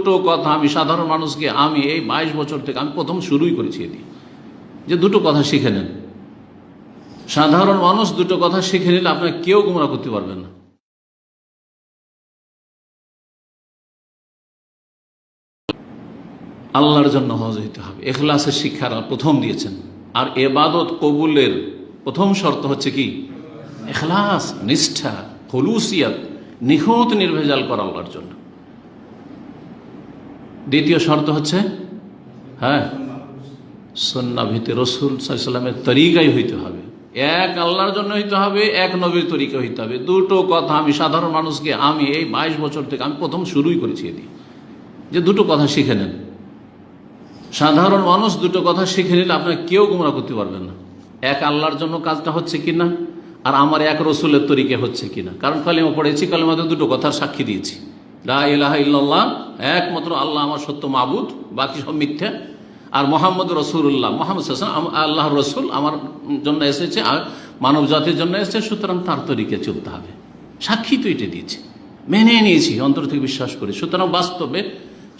দুটো কথা আমি সাধারণ মানুষকে, আমি এই বাইশ বছর থেকে আমি প্রথম শুরুই করেছি এটি। যে দুটো কথা শিখে নেন। সাধারণ মানুষ দুটো কথা শিখে নিলে আপনার কেউ গুমরা করতে পারবেন না। আল্লাহর জন্য হজ হইতে হবে। এখলাসের শিক্ষারা প্রথম দিয়েছেন। আর এবাদত কবুলের প্রথম শর্ত হচ্ছে কি? এখলাস, নিষ্ঠা হলুসিয়াত নিখুঁত নির্ভেজাল করা আল্লাহর জন্য। দ্বিতীয় শর্ত হচ্ছে হ্যাঁ সন্না ভিতে রসুল সাল্লামের তরিকাই হইতে হবে। এক আল্লাহর জন্য হইতে হবে, এক নবীর তরিকা হইতে হবে। দুটো কথা আমি, সাধারণ মানুষকে আমি এই বাইশ বছর থেকে আমি প্রথম শুরুই করেছি এটি। যে দুটো কথা শিখে নেন। সাধারণ মানুষ দুটো কথা শিখে নিলে আপনার কেউ গুমরা করতে পারবেন না। এক আল্লাহর জন্য কাজটা হচ্ছে কি না আর আমার এক রসুলের তরিকে হচ্ছে কিনা। কারণ কালিমা পড়েছি, কালিমাতে দুটো কথার সাক্ষী দিয়েছি। ইল্লাল্লাহ, একমাত্র আল্লাহ আমার সত্য মাবুদ, বাকি সব মিথ্যা। আর মোহাম্মদ রসুল্লাহ মোহাম্মদ আল্লাহ রসুল আমার জন্য এসেছে, আর মানব জাতির জন্য এসেছে, সুতরাং তার তরিকে চলতে হবে। সাক্ষী তো এটা দিয়েছি। মেনে নিয়েছি, অন্তর থেকে বিশ্বাস করি। সুতরাং বাস্তবে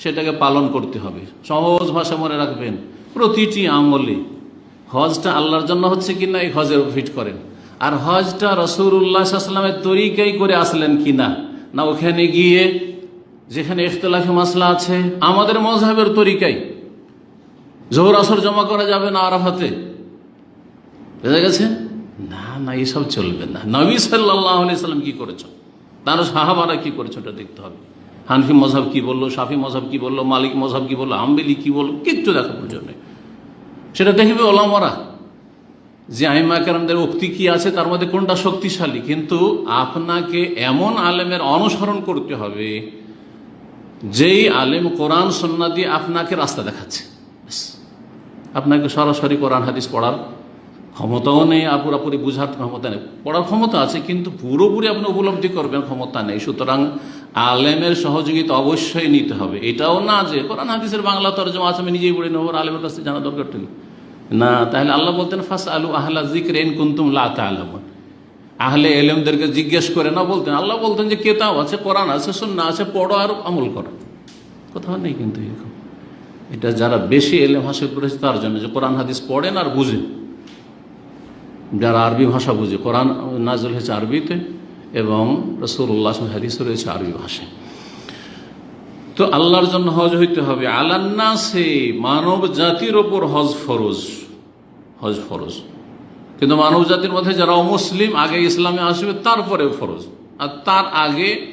সেটাকে পালন করতে হবে। সহজ ভাষা মনে রাখবেন, প্রতিটি আমলে হজটা আল্লাহর জন্য হচ্ছে কি না এই হজের ফিট করেন। আর হজটা রসুল্লাহামের তরিকাই করে আসলেন কি না না ওখানে গিয়ে যেখানে ইখতলাফি মাসলা আছে, আমাদের মজহাবের তরিকাই। জোহর আসর জমা করা যাবে না আরাফাতে। বুঝা গেছে? না না, এসব চলবে না। নবী সাল্লাম কি করেছ? তার সাহাবারা কি করেছ ওটা দেখতে হবে। হানফি মজাব কি বলল সাফি মজাব কি বলল, মালিক মজাব কি বলল আম্বেলি কি বলল, কিচ্ছু দেখা প্রয়োজন নেই। সেটা দেখবে ওলামরা। যে আহিমা কেরামদের উক্তি কি আছে, তার মধ্যে কোনটা শক্তিশালী? কিন্তু আপনাকে এমন আলেমের অনুসরণ করতে হবে যেই আলেম কোরআন সন্না দিয়ে আপনাকে রাস্তা দেখাচ্ছে। আপনাকে সরাসরি কোরআন হাদিস পড়ার ক্ষমতাও নেই আর পুরোপুরি বুঝার ক্ষমতা নেই। পড়ার ক্ষমতা আছে, কিন্তু পুরোপুরি আপনি উপলব্ধি করবেন, ক্ষমতা নেই। সুতরাং আলেমের সহযোগিতা অবশ্যই নিতে হবে। এটাও না যে কোরআন হাদিসের বাংলা তর্জমা আছে, আমি নিজেই পড়ে নেব আলেমের কাছে জানা দরকার না, তাহলে আল্লাহ বলতেন ফার্স্ট আলু আহলা জিক্র এন কুন্তুম লা তালামুন আহলে এলেমদেরকে জিজ্ঞেস করে, না, বলতেন, আল্লাহ বলতেন যে কেতাব আছে, কোরআন আছে সুন্না আছে, পড়ো আর আমল করো। কোথাও নেই কিন্তু এরকম। এটা যারা বেশি এলেম হাসিল করেছে তার জন্য যে কোরআন, হাদিস পড়েন আর বুঝেন। যারা আরবি ভাষা বুঝে, কোরআন নাজল হয়েছে আরবিতে এবং রসুল্লাহ হাদিস রয়েছে আরবি ভাষায়। তো আল্লাহর জন্য হজ হইতে হবে। আলান্না সে মানব জাতির ওপর হজ ফরজ। হজ ফরজ। কিন্তু মানব জাতির মধ্যে যারা অমুসলিম, আগে ইসলামে আসবে তারপরে ফরজ। আর তার আগে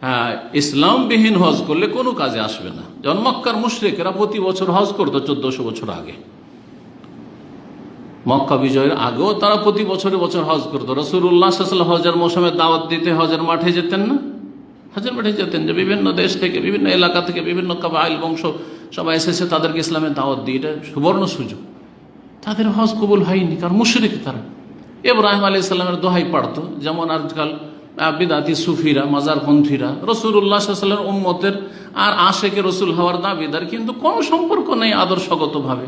হ্যাঁ ইসলামবিহীন হজ করলে কোনো কাজে আসবে না। যেমন মক্কার মুশ্রিকেরা প্রতি বছর হজ করতো চোদ্দশো বছর আগে। মক্কা বিজয়ের আগেও তারা প্রতি বছরে বছর হজ করতো। রসুল্লাহ হজের মৌসুমে দাওয়াত দিতে হজের মাঠে যেতেন না? হজের মাঠে যেতেন যে বিভিন্ন দেশ থেকে, বিভিন্ন এলাকা থেকে, বিভিন্ন কাবাইল, বংশ সবাই এসেছে তাদেরকে ইসলামের দাওয়াত দিয়ে। এটা সুবর্ণ সুযোগ। তাদের হজ কবুল হয়নি, কারণ মুশরিক তারা। এব্রাহিম আলী ইসলামের দোহাই পাড়ত যেমন আজকাল বিদাতি সুফিরা, মাজারপন্থীরা রসুল্লাহ সাল্লামের উম্মতের আর আশেকে রসুল হওয়ার দাবিদার কিন্তু কোনো সম্পর্ক নেই আদর্শগতভাবে।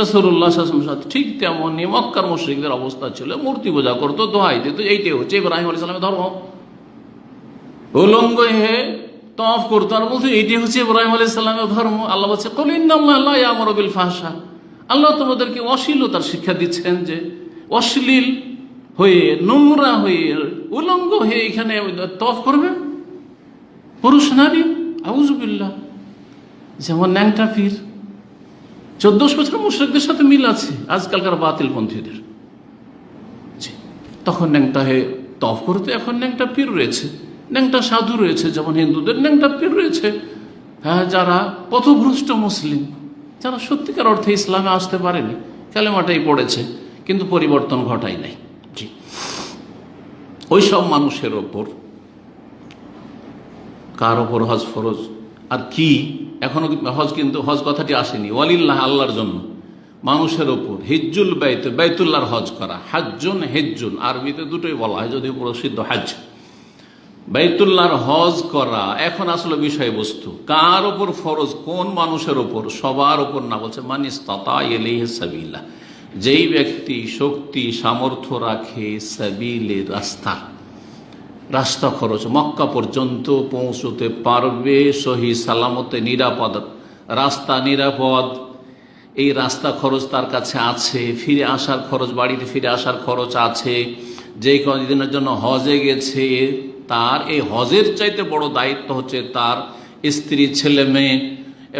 রসুল্লাহ সাথে ঠিক তেমনই মক্কার মুশ্রিকদের অবস্থা ছিল, মূর্তি পূজা করতো, দোহাই দিত, এইটাই হচ্ছে ইব্রাহিম আলী সাল্লামের ধর্ম। উলঙ্গ হে তফ করতো আর বলতো এটি হচ্ছে ইব্রাহিম আলী সাল্লামের ধর্ম। আল্লাহ বলছে কলিন্দামিল ফাহসা আল্লাহ তোমাদেরকে অশ্লীলতার শিক্ষা দিচ্ছেন যে অশ্লীল হয়ে, নোংরা হয়ে, উলঙ্গ হয়ে এখানে তফ করবে। পুরুষ, নারী আউজবিল্লা যেমন ন্যাংটা পীর। চোদ্দশো বছর মুশ্রিকদের সাথে মিল আছে, আজকালকার বাতিল পন্থীদের। তখন ন্যাংটা হয়ে তফ করতে এখন ন্যাংটা পীর রয়েছে। ন্যাংটা সাধু রয়েছে, যেমন হিন্দুদের ন্যাংটা পীর রয়েছে। হ্যাঁ যারা পথভ্রষ্ট মুসলিম। যারা সত্যিকার অর্থে ইসলামে আসতে পারেনি। কালেমাটাই পড়েছে, কিন্তু পরিবর্তন ঘটাই নাই। জি। ওই সব মানুষের ওপর কার ওপর হজ ফরজ? আর কি? এখনও হজ কিন্তু হজ কথাটি আসেনি। ওয়ালিল্লাহ আল্লাহর জন্য। মানুষের ওপর হিজ্জুল বাইত বাইতুল্লাহর হজ করা। হাজ্জুন হেজ্জুন আরবিতে দুটোই বলা হয়, যদিও প্রসিদ্ধ হাজ বাইতুল্লাহর হজ করা এখন আসলে বিষয়বস্তু। কার ওপর ফরজ, কোন মানুষের ওপর সবার ওপর না, বলছে মানিস তাতা এলেহ সাবিল্লা যেই ব্যক্তি শক্তি, সামর্থ্য রাখে সাবিলে রাস্তা। রাস্তা খরচ, মক্কা পর্যন্ত পৌঁছতে পারবে সহি সালামতে, নিরাপদ। রাস্তা নিরাপদ। এই রাস্তা খরচ তার কাছে আছে, ফিরে আসার খরচ, বাড়িতে ফিরে আসার খরচ আছে। যেই কদিনের জন্য হজে গেছে তার এই হজের চাইতে বড় দায়িত্ব হচ্ছে তার স্ত্রী, ছেলে, মেয়ে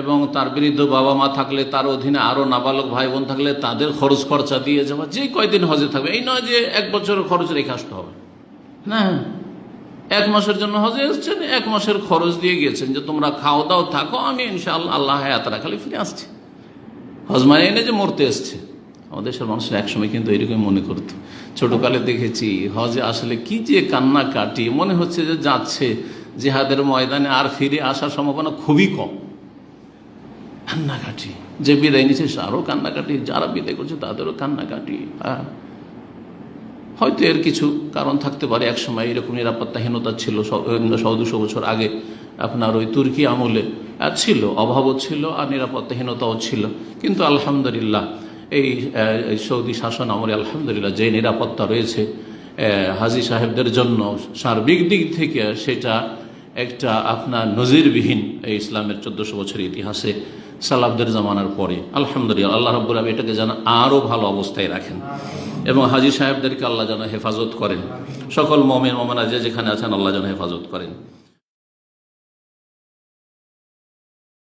এবং তার বৃদ্ধ বাবা মা থাকলে তার অধীনে আরও নাবালক ভাই বোন থাকলে তাদের খরচ খরচা দিয়ে যাওয়া, যে কয়দিন হজে থাকবে। এই নয় যে এক বছরের খরচ রেখে আসতে হবে। না, এক মাসের জন্য হজে এসছেন, এক মাসের খরচ দিয়ে গিয়েছেন যে তোমরা খাও দাও থাকো, আমি ইনশাআল্লাহ আল্লাহ হায়াত রাখালে ফিরে আসছি। হজ এনে যে মরতে এসছে। আমাদের দেশের মানুষের একসময় কিন্তু এরকম মনে করতো। ছোটকালে দেখেছি, হজে আসলে কি যে কান্না কাটি, মনে হচ্ছে যে যাচ্ছে। জেহাদের ময়দানে আর ফিরে আসার সম্ভাবনা খুবই কম। কান্নাকাটি যে বিদায় নিচ্ছে আরও কান্নাকাটি যারা বিদায় করছে তাদেরও কান্নাকাটি হ্যাঁ হয়তো এর কিছু কারণ থাকতে পারে এক সময় এরকম নিরাপত্তাহীনতা ছিল শো দুশো বছর আগে আপনার ওই তুর্কি আমলে ছিল, অভাবও ছিল আর নিরাপত্তাহীনতাও ছিল। কিন্তু আলহামদুলিল্লাহ এই সৌদি শাসন আমলে আলহামদুলিল্লাহ যে নিরাপত্তা রয়েছে হাজি সাহেবদের জন্য সার্বিক দিক থেকে সেটা একটা আপনার নজিরবিহীন এই ইসলামের চোদ্দশো বছরের ইতিহাসে সালাবদের জামানার পরে। আলহামদুলিল্লাহ, আল্লাহ রব্বুল আলম এটাকে যেন আরও ভালো অবস্থায় রাখেন এবং হাজি সাহেবদেরকে আল্লাহ যেন হেফাজত করেন। সকল মমেন মমেনা যে যেখানে আছেন, আল্লাহ যেন হেফাজত করেন।